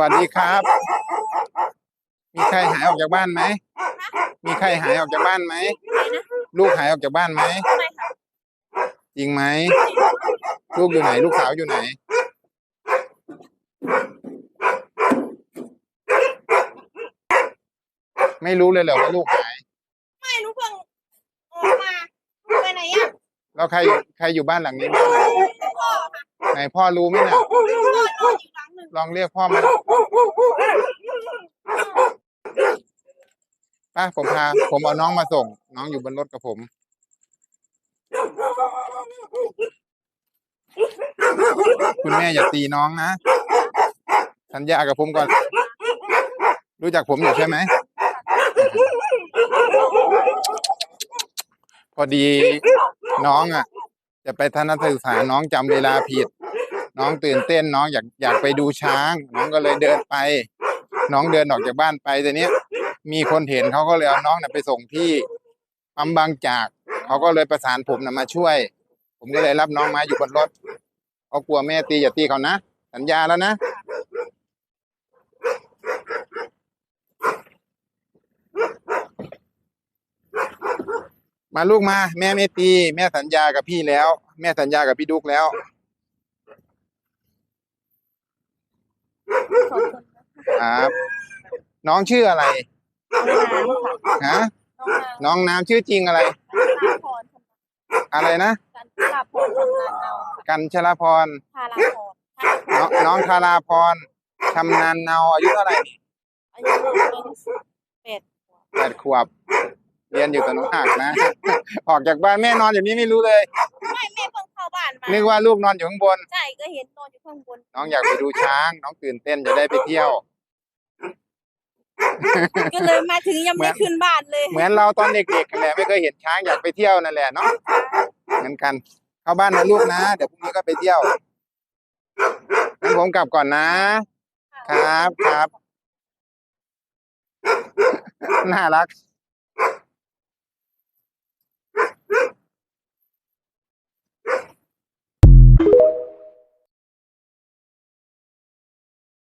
วัสดีครับ มีใครหายออกจากบ้านไหม มีใครหายออกจากบ้านไหม ลูกหายออกจากบ้านไหมไม่ค่ะจริงไหม ลูกอยู่ไหน ลูกสาวอยู่ไหน ไม่รู้เลยเหรอว่าลูกหาย ไม่รู้เพิ่งออกมาไปไหนอะแล้วใครใครอยู่บ้านหลังนี้บ้างพ่อค่ะไหนพ่อรู้ไหมน่ะพ่อนอนอยู่ห ลองเรียกพ่อมาป้าผมพา ผมเอาน้องมาส่ง น้องอยู่บนรถกับผม คุณแม่อย่าตีน้องนะ สัญญากับผมก่อน รู้จักผมอยู่ใช่ไหม พอดีน้องอะ จะไปทัศนศึกษาน้องจำเวลาผิด น้องตื่นเต้นน้องอยากอยากไปดูช้าง น้องก็เลยเดินไป น้องเดินออกจากบ้านไปแต่เนี้ยมีคนเห็นเขาก็เลยเอาน้องน่ะไปส่งที่ปั๊มบางจากเขาก็เลยประสานผมน่ะมาช่วย ผมก็เลยรับน้องมาอยู่บนรถเขากลัวแม่ตีอย่าตีเขานะสัญญาแล้วนะมาลูกมา แม่ไม่ตี แม่สัญญากับพี่แล้ว แม่สัญญากับพี่ดุกแล้ว ขอบคุณ ครับ น้องชื่ออะไรน้ำค่ะฮะน้องน้น้องน้ำชื่อจริงอะไรำพาพรอะไรนะ กันพาพรทำงานเอาค่ะกันชลาพรพาลาพรพาน้องน้องธาราพรชำนาญเนาอายุเท่าไหร่อายุเป็ดแปดขวบ เรียนอยู่ตนหักนะ ออกจากบ้านแม่นอนอย่างนี้ไม่รู้เลย ไม่แม่เพิ่งเข้าบ้านมานึกว่าลูกนอนอยู่ข้างบน ใช่ก็เห็นนอนอยู่ข้างบน น้องอยากไปดูช้าง น้องตื่นเต้นจะได้ไปเที่ยว ก็เลยมาถึงยังเหมืไม่อนขึ้นบ้านเลย เหมือนเราตอนเด็กๆนั่นแหละไม่เคยเห็นช้างอยากไปเที่ยวนั่นแหละเนาะเหมือนกัน เข้าบ้านนะลูกนะเดี๋ยวพรุ่งนี้ก็ไปเที่ยวงั้นผมกลับก่อนนะ ครับครับน่ารัก